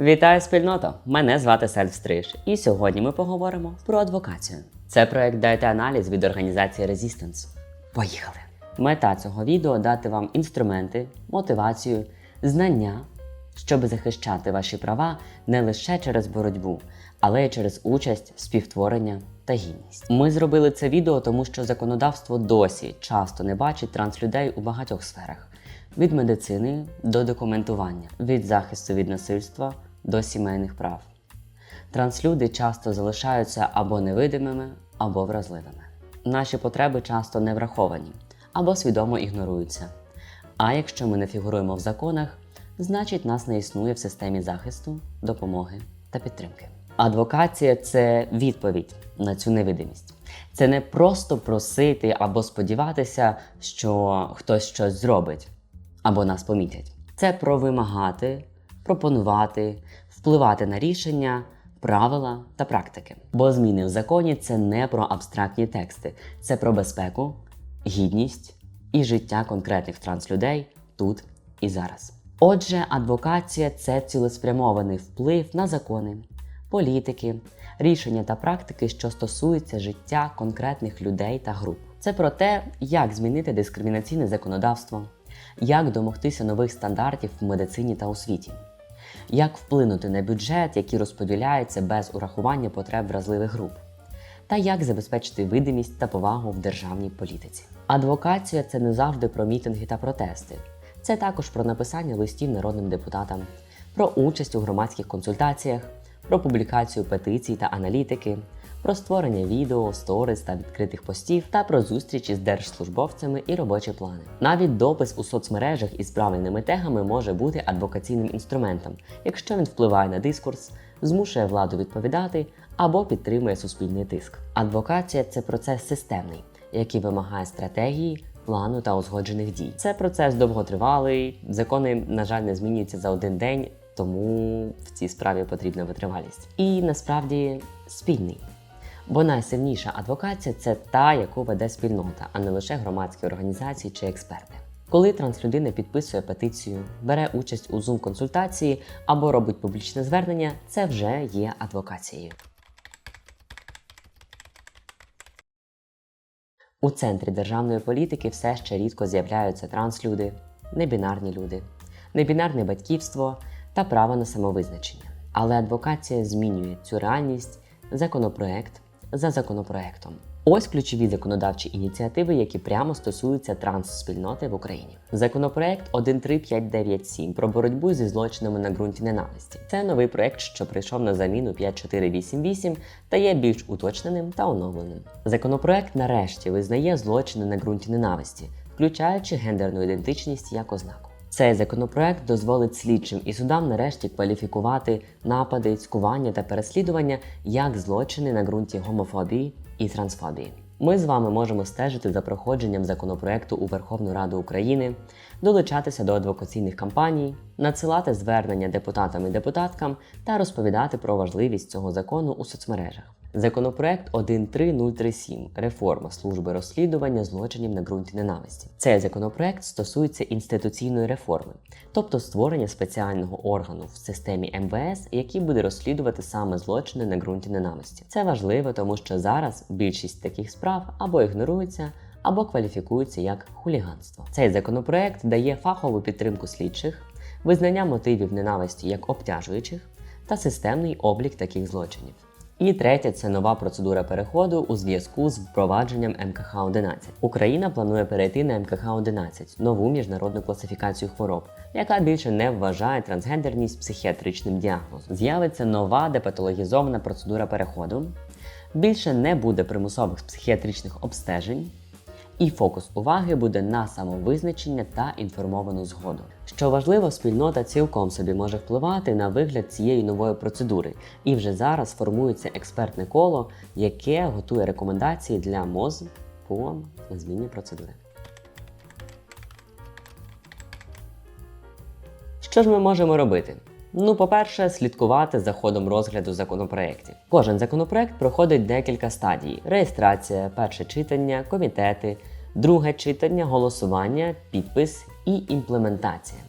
Вітаю спільнота! Мене звати Сельфстриж, і сьогодні ми поговоримо про адвокацію. Це проект Дайте аналіз від організації Resistance. Поїхали! Мета цього відео дати вам інструменти, мотивацію, знання, щоб захищати ваші права не лише через боротьбу, але й через участь, співтворення та гідність. Ми зробили це відео, тому що законодавство досі часто не бачить транслюдей у багатьох сферах від медицини до документування, від захисту від насильства до сімейних прав. Транслюди часто залишаються або невидимими, або вразливими. Наші потреби часто не враховані або свідомо ігноруються. А якщо ми не фігуруємо в законах, значить нас не існує в системі захисту, допомоги та підтримки. Адвокація це відповідь на цю невидимість. Це не просто просити або сподіватися, що хтось щось зробить або нас помітять. Це про вимагати, пропонувати, впливати на рішення, правила та практики. Бо зміни в законі це не про абстрактні тексти, це про безпеку, гідність і життя конкретних транслюдей тут і зараз. Отже, адвокація це цілеспрямований вплив на закони, політики, рішення та практики, що стосуються життя конкретних людей та груп. Це про те, як змінити дискримінаційне законодавство, як домогтися нових стандартів в медицині та освіті, як вплинути на бюджет, який розподіляється без урахування потреб вразливих груп, та як забезпечити видимість та повагу в державній політиці. Адвокація це не завжди про мітинги та протести. Це також про написання листів народним депутатам, про участь у громадських консультаціях, про публікацію петицій та аналітики, про створення відео, сторіс та відкритих постів та про зустрічі з держслужбовцями і робочі плани. Навіть допис у соцмережах із правильними тегами може бути адвокаційним інструментом, якщо він впливає на дискурс, змушує владу відповідати або підтримує суспільний тиск. Адвокація це процес системний, який вимагає стратегії. Плану та узгоджених дій. Це процес довготривалий. Закони, на жаль, не змінюються за один день, тому в цій справі потрібна витривалість. І насправді спільний. Бо найсильніша адвокація це та, яку веде спільнота, а не лише громадські організації чи експерти. Коли транслюдина підписує петицію, бере участь у зум-консультації або робить публічне звернення, це вже є адвокацією. У центрі державної політики все ще рідко з'являються транслюди, небінарні люди, небінарне батьківство та право на самовизначення. Але адвокація змінює цю реальність законопроект за законопроектом. Ось ключові законодавчі ініціативи, які прямо стосуються трансспільноти в Україні. Законопроект 13597 про боротьбу зі злочинами на ґрунті ненависті. Це новий проект, що прийшов на заміну 5488 та є більш уточненим та оновленим. Законопроект нарешті визнає злочини на ґрунті ненависті, включаючи гендерну ідентичність як ознаку. Цей законопроект дозволить слідчим і судам нарешті кваліфікувати напади, цькування та переслідування як злочини на ґрунті гомофобії і трансфобії. Ми з вами можемо стежити за проходженням законопроекту у Верховну Раду України, долучатися до адвокаційних кампаній, надсилати звернення депутатам і депутаткам та розповідати про важливість цього закону у соцмережах. Законопроект 13037 реформа служби розслідування злочинів на ґрунті ненависті. Цей законопроект стосується інституційної реформи, тобто створення спеціального органу в системі МВС, який буде розслідувати саме злочини на ґрунті ненависті. Це важливо, тому що зараз більшість таких справ або ігнорується. Або кваліфікуються як хуліганство. Цей законопроект дає фахову підтримку слідчих, визнання мотивів ненависті як обтяжуючих та системний облік таких злочинів. І третє це нова процедура переходу у зв'язку з впровадженням МКХ 11. Україна планує перейти на МКХ 11 нову міжнародну класифікацію хвороб, яка більше не вважає трансгендерність психіатричним діагнозом. З'явиться нова депатологізована процедура переходу. Більше не буде примусових психіатричних обстежень. І фокус уваги буде на самовизначення та інформовану згоду. Що важливо, спільнота цілком собі може впливати на вигляд цієї нової процедури, і вже зараз формується експертне коло, яке готує рекомендації для МОЗ по зміні процедури. Що ж ми можемо робити? Ну, по-перше, слідкувати за ходом розгляду законопроєктів. Кожен законопроект проходить декілька стадій: реєстрація, перше читання, комітети, друге читання, голосування, підпис і імплементація.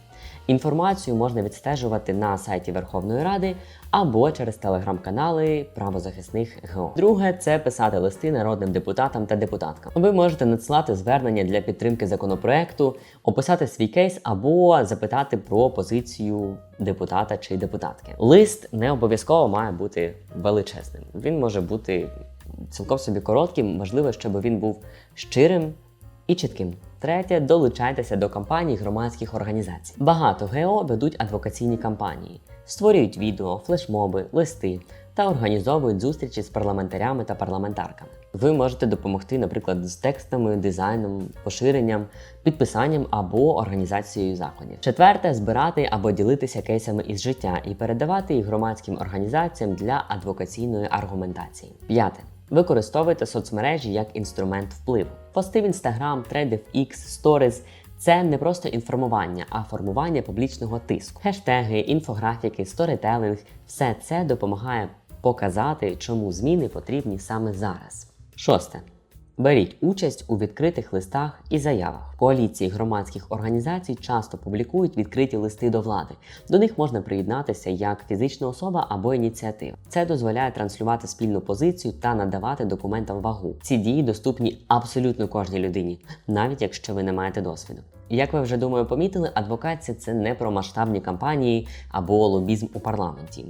Інформацію можна відстежувати на сайті Верховної Ради або через телеграм-канали правозахисних ГО. Друге це писати листи народним депутатам та депутаткам. Ви можете надсилати звернення для підтримки законопроекту, описати свій кейс або запитати про позицію депутата чи депутатки. Лист не обов'язково має бути величезним. Він може бути цілком собі коротким, важливо, щоб він був щирим і чітким. Третє, долучайтеся до кампаній громадських організацій. Багато ГО ведуть адвокаційні кампанії, створюють відео, флешмоби, листи та організовують зустрічі з парламентарями та парламентарками. Ви можете допомогти, наприклад, з текстами, дизайном, поширенням, підписанням або організацією заходів. Четверте збирати або ділитися кейсами із життя і передавати їх громадським організаціям для адвокаційної аргументації. П'яте. Використовуйте соцмережі як інструмент впливу. Пости в Instagram, треди в X, Stories – це не просто інформування, а формування публічного тиску. Хештеги, інфографіки, сторітелинг – все це допомагає показати, чому зміни потрібні саме зараз. Шосте. Беріть участь у відкритих листах і заявах. Коаліції громадських організацій часто публікують відкриті листи до влади. До них можна приєднатися як фізична особа або ініціатива. Це дозволяє транслювати спільну позицію та надавати документам вагу. Ці дії доступні абсолютно кожній людині, навіть якщо ви не маєте досвіду. Як ви вже думаю, помітили, адвокація це не про масштабні кампанії або лобізм у парламенті.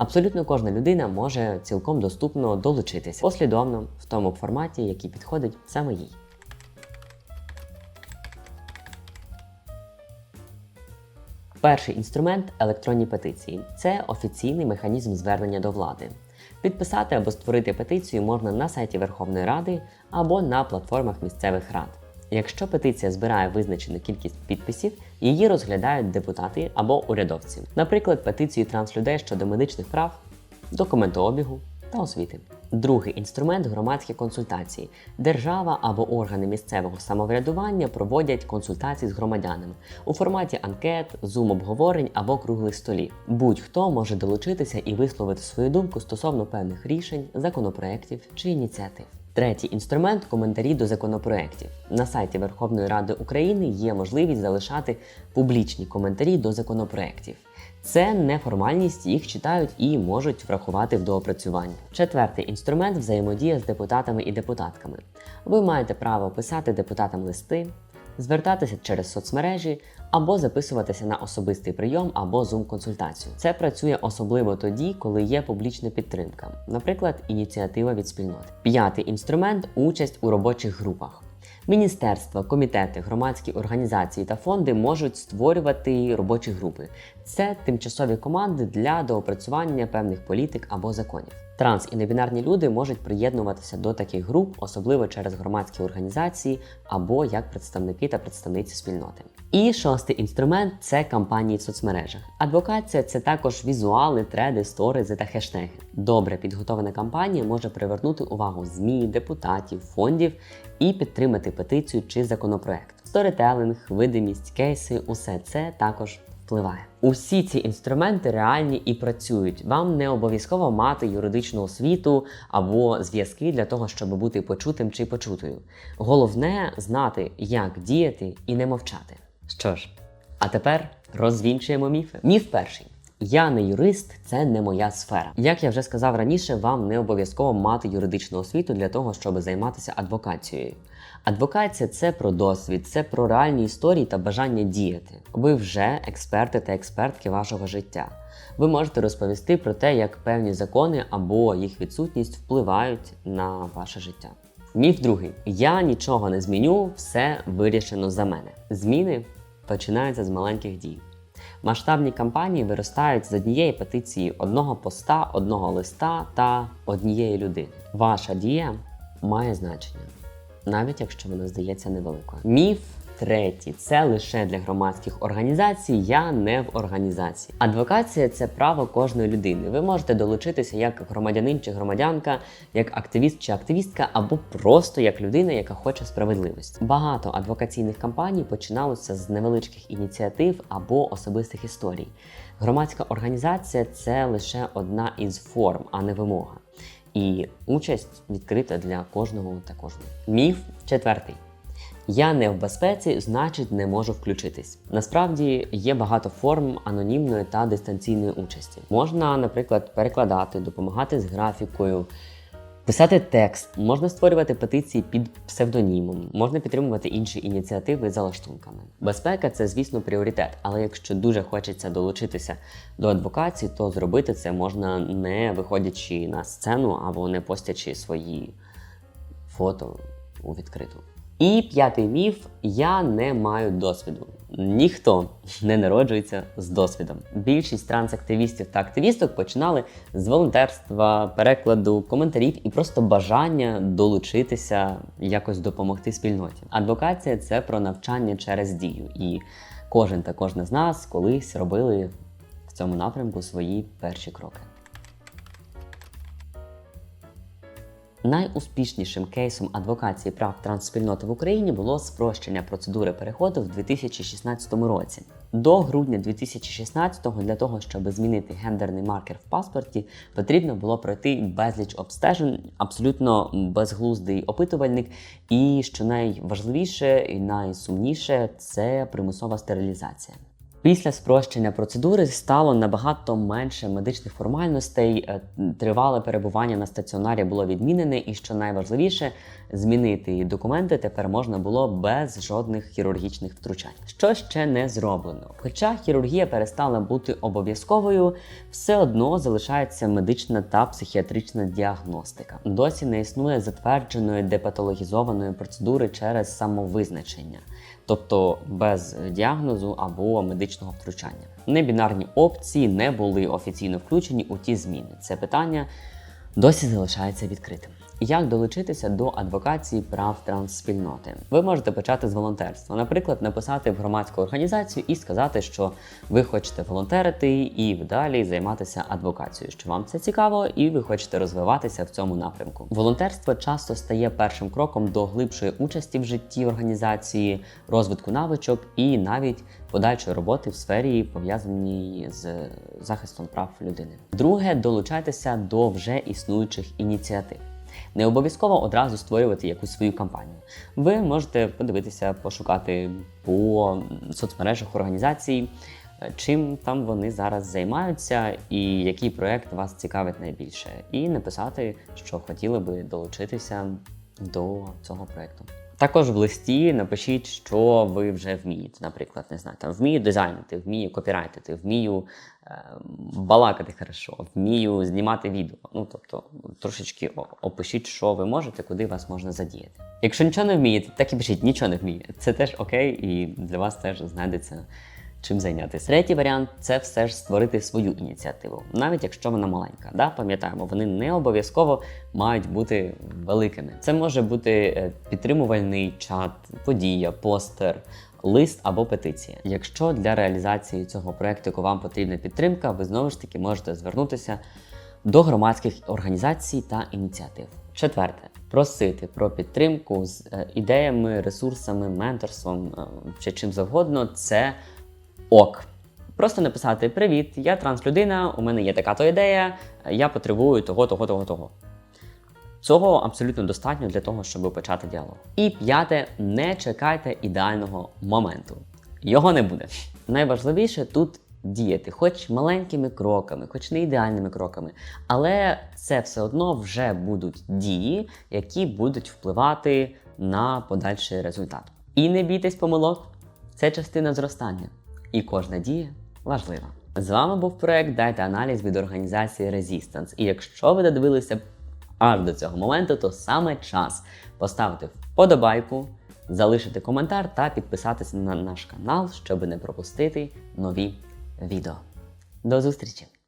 Абсолютно кожна людина може цілком доступно долучитися послідовно в тому форматі, який підходить саме їй. Перший інструмент електронні петиції це офіційний механізм звернення до влади. Підписати або створити петицію можна на сайті Верховної Ради або на платформах місцевих рад. Якщо петиція збирає визначену кількість підписів, її розглядають депутати або урядовці. Наприклад, петицію транслюдей щодо медичних прав, документообігу та освіти. Другий інструмент громадські консультації. Держава або органи місцевого самоврядування проводять консультації з громадянами у форматі анкет, зум-обговорень або круглих столів. Будь-хто може долучитися і висловити свою думку стосовно певних рішень, законопроєктів чи ініціатив. Третій інструмент коментарі до законопроєктів. На сайті Верховної Ради України є можливість залишати публічні коментарі до законопроєктів. Це неформальність, їх читають і можуть врахувати в доопрацюванні. Четвертий інструмент взаємодія з депутатами і депутатками. Ви маєте право писати депутатам листи, звертатися через соцмережі або записуватися на особистий прийом або зум-консультацію. Це працює особливо тоді, коли є публічна підтримка, наприклад, ініціатива від спільноти. П'ятий інструмент участь у робочих групах. Міністерства, комітети, громадські організації та фонди можуть створювати робочі групи. Це тимчасові команди для доопрацювання певних політик або законів. Транс і небінарні люди можуть приєднуватися до таких груп, особливо через громадські організації або як представники та представниці спільноти. І шостий інструмент це кампанії в соцмережах. Адвокація це також візуали, треди, сторизи та хештеги. Добре підготовлена кампанія може привернути увагу ЗМІ, депутатів, фондів і підтримати петицію чи законопроект. Сторітелинг, видимість, кейси усе це також впливає. Усі ці інструменти реальні і працюють. Вам не обов'язково мати юридичну освіту або зв'язки для того, щоб бути почутим чи почутою. Головне знати, як діяти і не мовчати. Що ж, а тепер розвінчуємо міфи. Міф перший. Я не юрист, це не моя сфера. Як я вже сказав раніше, вам не обов'язково мати юридичну освіту для того, щоб займатися адвокацією. Адвокація це про досвід, це про реальні історії та бажання діяти. Ви вже експерти та експертки вашого життя. Ви можете розповісти про те, як певні закони або їх відсутність впливають на ваше життя. Міф другий: я нічого не зміню, все вирішено за мене. Зміни починаються з маленьких дій. Масштабні кампанії виростають з однієї петиції, одного поста, одного листа та однієї людини. Ваша дія має значення, навіть якщо вона здається невеликою. Міф третій це лише для громадських організацій. Я не в організації. Адвокація це право кожної людини. Ви можете долучитися як громадянин чи громадянка, як активіст чи активістка, або просто як людина, яка хоче справедливості. Багато адвокаційних кампаній починалося з невеличких ініціатив або особистих історій. Громадська організація це лише одна із форм, а не вимога. І участь відкрита для кожного та кожної. Міф четвертий. Я не в безпеці, значить не можу включитись. Насправді є багато форм анонімної та дистанційної участі. Можна, наприклад, перекладати, допомагати з графікою. Писати текст, можна створювати петиції під псевдонімом, можна підтримувати інші ініціативи за лаштунками. Безпека це, звісно, пріоритет, але якщо дуже хочеться долучитися до адвокації, то зробити це можна не виходячи на сцену або не постячи свої фото у відкриту. І п'ятий міф: я не маю досвіду. Ніхто не народжується з досвідом. Більшість трансактивістів та активісток починали з волонтерства, перекладу, коментарів і просто бажання долучитися, якось допомогти спільноті. Адвокація це про навчання через дію, і кожен та кожна з нас колись робили в цьому напрямку свої перші кроки. Найуспішнішим кейсом адвокації прав трансспільноти в Україні було спрощення процедури переходу в 2016 році. До грудня 2016-го для того, щоб змінити гендерний маркер в паспорті, потрібно було пройти безліч обстежень, абсолютно безглуздий опитувальник. І що найважливіше і найсумніше це примусова стерилізація. Після спрощення процедури стало набагато менше медичних формальностей, е, тривале перебування на стаціонарі було відмінене, і що найважливіше, змінити документи тепер можна було без жодних хірургічних втручань, що ще не зроблено. Хоча хірургія перестала бути обов'язковою, все одно залишається медична та психіатрична діагностика. Досі не існує затвердженої депатологізованої процедури через самовизначення тобто без діагнозу або медичного втручання. Небінарні опції не були офіційно включені у ті зміни. Це питання досі залишається відкритим. Як долучитися до адвокації прав трансспільноти? Ви можете почати з волонтерства, наприклад, написати в громадську організацію і сказати, що ви хочете волонтерити і далі займатися адвокацією, що вам це цікаво, і ви хочете розвиватися в цьому напрямку. Волонтерство часто стає першим кроком до глибшої участі в житті організації, розвитку навичок і навіть подальшої роботи в сфері, пов'язаній з захистом прав людини. Друге, долучайтеся до вже існуючих ініціатив. Не обов'язково одразу створювати якусь свою кампанію. Ви можете подивитися, пошукати по соцмережах організацій, е, чим там вони зараз займаються, і який проект вас цікавить найбільше, і написати, що хотіли би долучитися до цього проекту. Також в листі напишіть, що ви вже вмієте. Наприклад, не знаю, там вмію дизайнити, вмію копірайтити, вмію балакати хорошо, вмію знімати відео. Ну тобто трошечки опишіть, що ви можете, куди вас можна задіяти. Якщо нічого не вмієте, так і пишіть, нічого не вміє. Це теж окей, і для вас теж знайдеться чим зайнятися. Третій варіант це все ж створити свою ініціативу, навіть якщо вона маленька. Да? Пам'ятаємо, вони не обов'язково мають бути великими. Це може бути е, підтримувальний чат, подія, постер. Лист або петиція. Якщо для реалізації цього проекту вам потрібна підтримка, ви знову ж таки можете звернутися до громадських організацій та ініціатив. Четверте, просити про підтримку з е, ідеями, ресурсами, менторством е, чи чим завгодно це ок. Просто написати: Привіт, я транслюдина, у мене є така то ідея, я потребую того, того, того, того. Цього абсолютно достатньо для того, щоб почати діалог. І п'яте, не чекайте ідеального моменту. Його не буде. Найважливіше тут діяти, хоч маленькими кроками, хоч не ідеальними кроками, але це все одно вже будуть дії, які будуть впливати на подальший результат. І не бійтесь помилок, це частина зростання. І кожна дія важлива. З вами був проект Дайте аналіз від організації Resistance. І якщо ви додивилися аж до цього моменту, то саме час поставити вподобайку, залишити коментар та підписатися на наш канал, щоб не пропустити нові відео. До зустрічі!